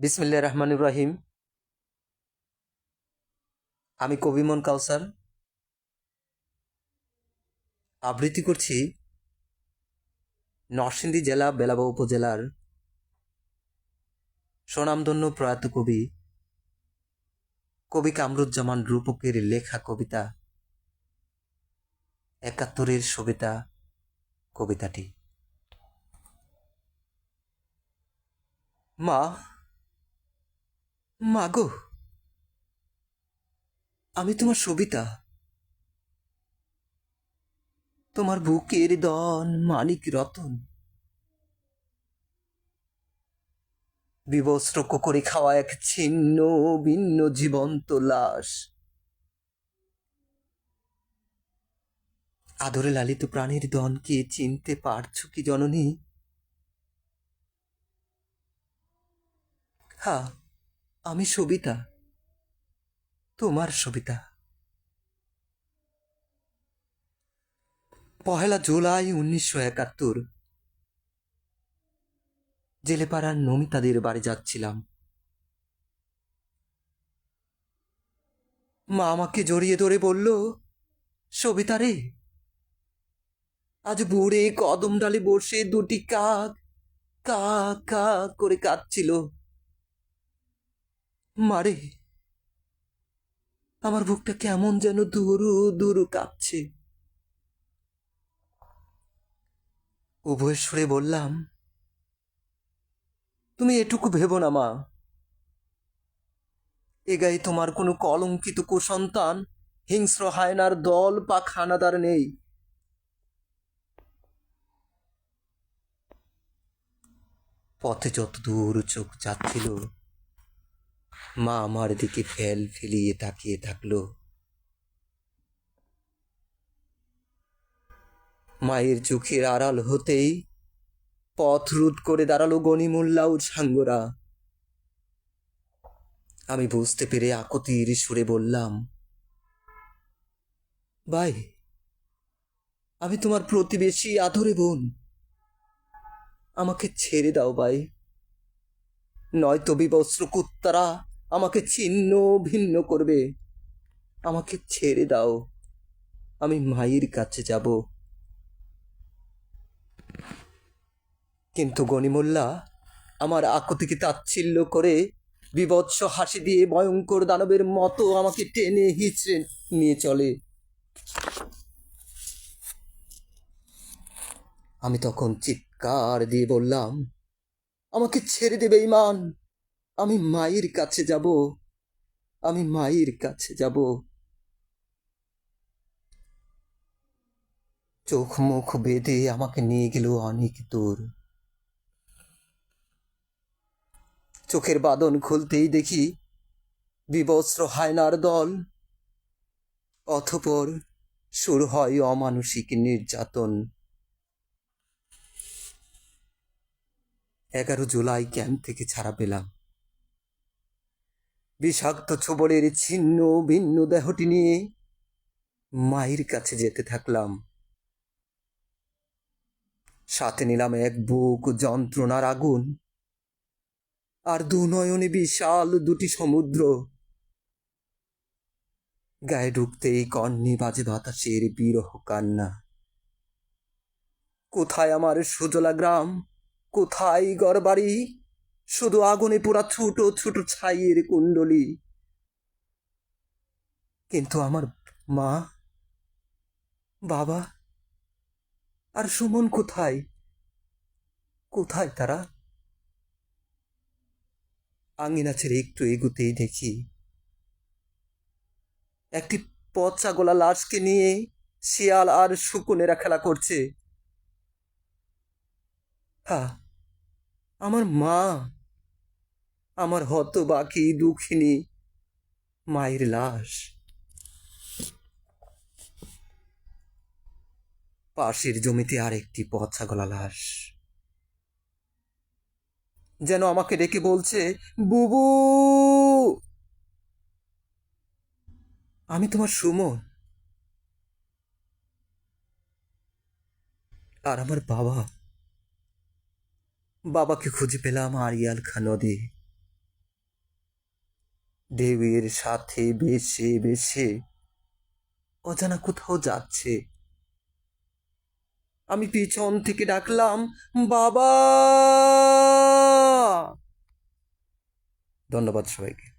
বিসমিল্লা রহমান ইব্রাহিম আমি কবিমন কাউসার। আবৃত্তি করছি নরসিংদী জেলা বেলাবা উপজেলার স্বনামধন্য প্রয়াত কবি কবি কামরুজ্জামান রূপকের লেখা কবিতা, একাত্তরের সবিতা কবিতাটি। মা মা গো, আমি তোমার সবিতা। তোমার বুকের দন, মানিক রতন। বিবস্ত্র করে খাওয়া এক ছিন্ন, ভিন্ন জীবন্ত লাশ। আদরে লালিত প্রাণীর দনকে চিনতে পারছ কি জননী? হ্যাঁ আমি সবিতা। তোমার সবিতা। পহেলা জুলাই উনিশশো একাত্তর। জেলেপাড়ার নমিতাদের বাড়ি যাচ্ছিলাম। মা আমাকে জড়িয়ে ধরে বলল, সবিতা রে, আজ বুড়ে কদম ডালে বসে দুটি কাক, কা কা করে কাঁদছিল। মারে, আমার বুকটা কেমন যেন দুরু দুরু কাঁপছে। উভয় সুরে বললাম, তুমি এটুকু ভেবো না, মা। এ গায়ে তোমার কোনো কলঙ্কিত কুসন্তান, হিংস্র হায়নার দল বা খানাদার নেই। পথে যত দূর চোখ যাচ্ছিল মা আমার দিকে ফেল ফেলিয়ে তাকিয়ে থাকল। মায়ের চোখের আড়াল হতেই পথ রুট করে দাঁড়াল গণিমুল্লাউ সাঙ্গরা। আমি বুঝতে পেরে আকতির সুরে বললাম, ভাই, আমি তোমার প্রতিবেশী আদরে বোন। আমাকে ছেড়ে দাও ভাই। নয়তো বিবস্ত্র কুত্তারা আমাকে ছিন্ন ভিন্ন করবে। আমাকে ছেড়ে দাও। আমি মায়ের কাছে যাব। কিন্তু গণিমুল্লা, আমার আকতিকে তাচ্ছিল্য করে বিবৎস হাসি দিয়ে ভয়ঙ্কর দানবের মতো আমাকে টেনে হিচড়ে নিয়ে চলে। আমি তখন চিৎকার দিয়ে বললাম, আমাকে ছেড়ে দেবে ইমান। আমি মায়ের কাছে যাব। আমি মায়ের কাছে যাব। চোখ মুখ বেঁধে আমাকে নিয়ে গেল অনেক দূর। চোখের বাদন খুলতেই দেখি বিবস্ত্র হায়নার দল। অথপর শুরু হয় অমানসিক নির্যাতন। এগারো জুলাই ক্যাম্প থেকে ছাড়া পেলাম। বিষাক্ত ছোবলের ছিন্ন ভিন্ন দেহটি নিয়ে মায়ের কাছে যেতে থাকলাম। সাথে নিলাম এক বুক যন্ত্রণার আগুন, আর দু নয়নে বিশাল দুটি সমুদ্র। গায়ে ঢুকতেই কর্ণে বাজে বাতাসের বিরহ কান্না। কোথায় আমার সুজলা গ্রাম? কোথায় গড়বাড়ি? শুধু আগুনে পোড়া ছোট ছোট ছাইয়ের কুণ্ডলি। কিন্তু আমার মা, বাবা, আর সুমন কোথায়? কোথায় তারা? আঙিনা ছেড়ে একটু এগুতেই দেখি, একটি পচা গোলা লাশকে নিয়ে শিয়াল আর শুকুনেরা খেলা করছে। হ্যাঁ আমার মা আমার হত বাকি দুঃখিনী মায়ের লাশ। পাশের জমিতে আর একটি পচা গলা লাশ। যেন আমাকে ডেকে বলছে, বুবু! আমি তোমার সুমন। আর আমার বাবা। বাবাকে খুঁজে পেলাম আরিয়াল খা নদী ঢেউয়ের সাথে বেশে বেশে। অজানা কোথাও যাচ্ছে। আমি পিছন থেকে ডাকলাম বাবা! ধন্যবাদ সবাইকে।